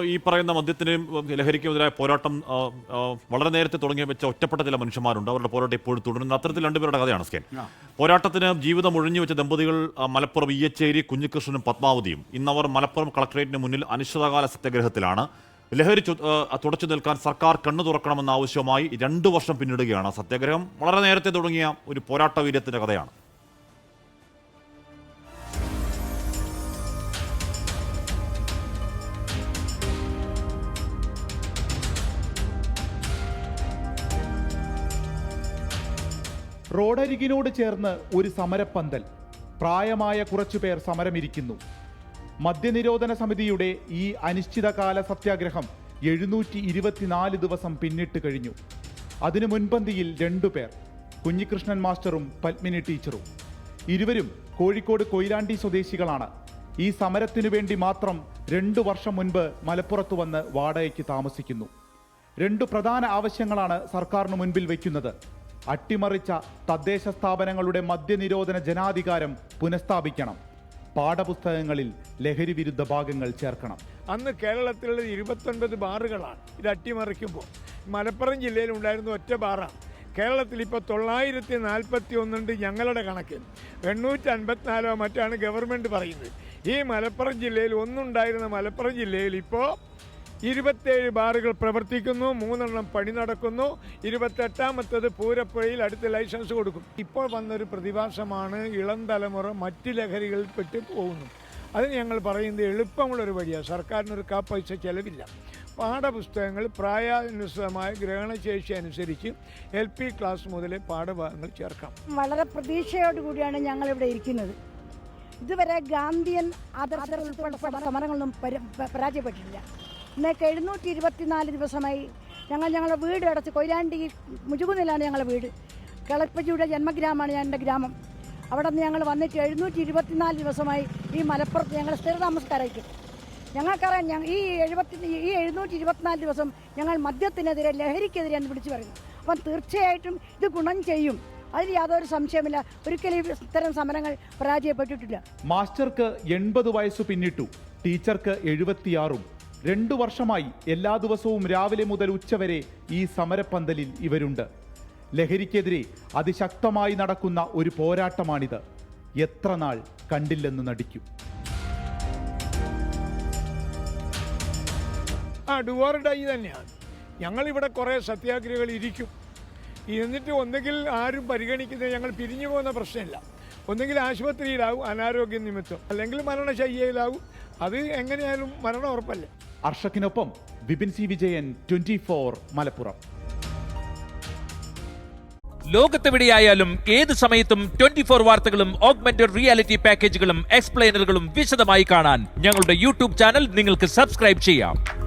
ഈ പറയുന്ന മദ്യത്തിനും ലഹരിക്കുമെതിരായ പോരാട്ടം വളരെ നേരത്തെ തുടങ്ങി വെച്ച ഒറ്റപ്പെട്ട ചില മനുഷ്യന്മാരുണ്ട്. അവരുടെ പോരാട്ടം ഇപ്പോഴും തുടരുന്നു. അത്തരത്തിൽ രണ്ടുപേരുടെ കഥയാണ് സ്കേൻ പോരാട്ടത്തിന് ജീവിതം ഒഴിഞ്ഞു വെച്ച ദമ്പതികൾ മലപ്പുറം ഇയ്യച്ചേരി കുഞ്ഞികൃഷ്ണനും പത്മാവതിയും ഇന്നവർ മലപ്പുറം കളക്ടറേറ്റിന് മുന്നിൽ അനിശ്ചിതകാല സത്യഗ്രഹത്തിലാണ്. ലഹരി തുടച്ചു നിൽക്കാൻ സർക്കാർ കണ്ണു തുറക്കണമെന്ന ആവശ്യവുമായി രണ്ടു വർഷം പിന്നിടുകയാണ് സത്യാഗ്രഹം. വളരെ നേരത്തെ തുടങ്ങിയ ഒരു പോരാട്ട വീര്യത്തിന്റെ കഥയാണ്. റോഡരികിനോട് ചേർന്ന് ഒരു സമരപ്പന്തൽ. പ്രായമായ കുറച്ചുപേർ സമരമിരിക്കുന്നു. മദ്യനിരോധന സമിതിയുടെ ഈ അനിശ്ചിതകാല സത്യാഗ്രഹം എഴുന്നൂറ്റി ഇരുപത്തിനാല് ദിവസം പിന്നിട്ട് കഴിഞ്ഞു. അതിനു മുൻപന്തിയിൽ രണ്ടുപേർ കുഞ്ഞികൃഷ്ണൻ മാസ്റ്ററും പത്മിനി ടീച്ചറും. ഇരുവരും കോഴിക്കോട് കൊയിലാണ്ടി സ്വദേശികളാണ്. ഈ സമരത്തിനു വേണ്ടി മാത്രം രണ്ടു വർഷം മുൻപ് മലപ്പുറത്ത് വന്ന് വാടകയ്ക്ക് താമസിക്കുന്നു. രണ്ടു പ്രധാന ആവശ്യങ്ങളാണ് സർക്കാരിന് മുൻപിൽ വയ്ക്കുന്നത് അട്ടിമറിച്ച തദ്ദേശ സ്ഥാപനങ്ങളുടെ മദ്യനിരോധന ജനാധികാരം പുനഃസ്ഥാപിക്കണം. പാഠപുസ്തകങ്ങളിൽ ലഹരി വിരുദ്ധ ഭാഗങ്ങൾ ചേർക്കണം. അന്ന് കേരളത്തിലുള്ള ഇരുപത്തൊൻപത് ബാറുകളാണ് ഇത് അട്ടിമറിക്കുമ്പോൾ. മലപ്പുറം ജില്ലയിൽ ഉണ്ടായിരുന്ന ഒറ്റ ബാറാണ്. കേരളത്തിൽ ഇപ്പോൾ തൊള്ളായിരത്തി നാൽപ്പത്തി ഒന്നുണ്ട് ഞങ്ങളുടെ കണക്കിൽ എണ്ണൂറ്റി അൻപത്തിനാലോ മറ്റാണ് ഗവൺമെന്റ് പറയുന്നത്. ഈ മലപ്പുറം ജില്ലയിൽ ഒന്നുണ്ടായിരുന്ന മലപ്പുറം ജില്ലയിൽ ഇപ്പോൾ ഇരുപത്തേഴ് ബാറുകൾ പ്രവർത്തിക്കുന്നു മൂന്നെണ്ണം പണി നടക്കുന്നു ഇരുപത്തെട്ടാമത്തത് പൂരപ്പുഴയിൽ അടുത്ത ലൈസൻസ് കൊടുക്കും. ഇപ്പോൾ വന്നൊരു പ്രതിഭാസമാണ് ഇളം തലമുറ മറ്റ് ലഹരികളിൽ പെട്ട് പോകുന്നു. അതിന് ഞങ്ങൾ പറയുന്നത് എളുപ്പമുള്ളൊരു വഴിയാണ്. സർക്കാരിനൊരു കാ പൈസ ചെലവില്ല. പാഠപുസ്തകങ്ങൾ പ്രായാനുസൃതമായ ഗ്രഹണശേഷി അനുസരിച്ച് എൽ പി ക്ലാസ് മുതലേ പാഠഭാഗങ്ങൾ ചേർക്കാം. വളരെ പ്രതീക്ഷയോടുകൂടിയാണ് ഞങ്ങൾ ഇവിടെ ഇരിക്കുന്നത്. ഇതുവരെ ഗാന്ധിയൻ ആദർശ സമരങ്ങളൊന്നും പരാജയപ്പെട്ടിട്ടില്ല. ഇന്നേക്ക് എഴുന്നൂറ്റി ഇരുപത്തിനാല് ദിവസമായി ഞങ്ങൾ ഞങ്ങളുടെ വീട് അടച്ച് കൊയിലാണ്ടി മുജുകുന്നിലാണ് ഞങ്ങളുടെ വീട്. കിളപ്പജിയുടെ ജന്മഗ്രാമമാണ് എന്റെ ഗ്രാമം. അവിടെ നിന്ന് ഞങ്ങൾ വന്നിട്ട് എഴുന്നൂറ്റി ഇരുപത്തിനാല് ദിവസമായി ഈ മലപ്പുറത്ത് ഞങ്ങൾ സ്ഥിരതാമസക്കാരായിരിക്കും ഞങ്ങൾക്കറിയാം ഞങ്ങൾ ഈ എഴുപത്തി ഈ എഴുന്നൂറ്റി ഇരുപത്തിനാല് ദിവസം ഞങ്ങൾ മദ്യത്തിനെതിരെ എന്ന് വിളിച്ചു പറയുന്നത് അപ്പം തീർച്ചയായിട്ടും ഇത് ഗുണം ചെയ്യും. അതിൽ യാതൊരു സംശയമില്ല ഒരിക്കലും ഇത്തരം സമരങ്ങൾ പരാജയപ്പെട്ടിട്ടില്ല. മാസ്റ്റർക്ക് എൺപത് വയസ്സ് പിന്നിട്ടു. ടീച്ചർക്ക് എഴുപത്തിയാറും. രണ്ടു വർഷമായി എല്ലാ ദിവസവും രാവിലെ മുതൽ ഉച്ചവരെ ഈ സമരപ്പന്തലിൽ ഇവരുണ്ട്. ലഹരിക്കെതിരെ അതിശക്തമായി നടക്കുന്ന ഒരു പോരാട്ടമാണിത്. എത്ര നാൾ കണ്ടില്ലെന്ന് നടിക്കും. ആ ഡുവോർ ഡൈ തന്നെയാണ്. ഞങ്ങളിവിടെ കുറേ സത്യാഗ്രഹികൾ ഇരിക്കും. എന്നിട്ട് ഒന്നുകിൽ ആരും പരിഗണിക്കുന്നത് ഞങ്ങൾ പിരിഞ്ഞു പോകുന്ന പ്രശ്നമില്ല. ഒന്നുകിൽ ആശുപത്രിയിലാവും അനാരോഗ്യ നിമിത്തം. അല്ലെങ്കിൽ മരണശയ്യയിലാവും അത് എങ്ങനെയായാലും മരണം ഉറപ്പല്ല? അർഷക്കിനൊപ്പം Vipin C Vijayan twenty four Malappuram. ലോകത്തെവിടെയായാലും ഏത് സമയത്തും ട്വന്റി ഫോർ വാർത്തകളും ഓഗ്മെന്റഡ് റിയാലിറ്റി പാക്കേജുകളും എക്സ്പ്ലെയിനറുകളും വിശദമായി കാണാൻ ഞങ്ങളുടെ യൂട്യൂബ് ചാനൽ നിങ്ങൾക്ക് സബ്സ്ക്രൈബ് ചെയ്യാം.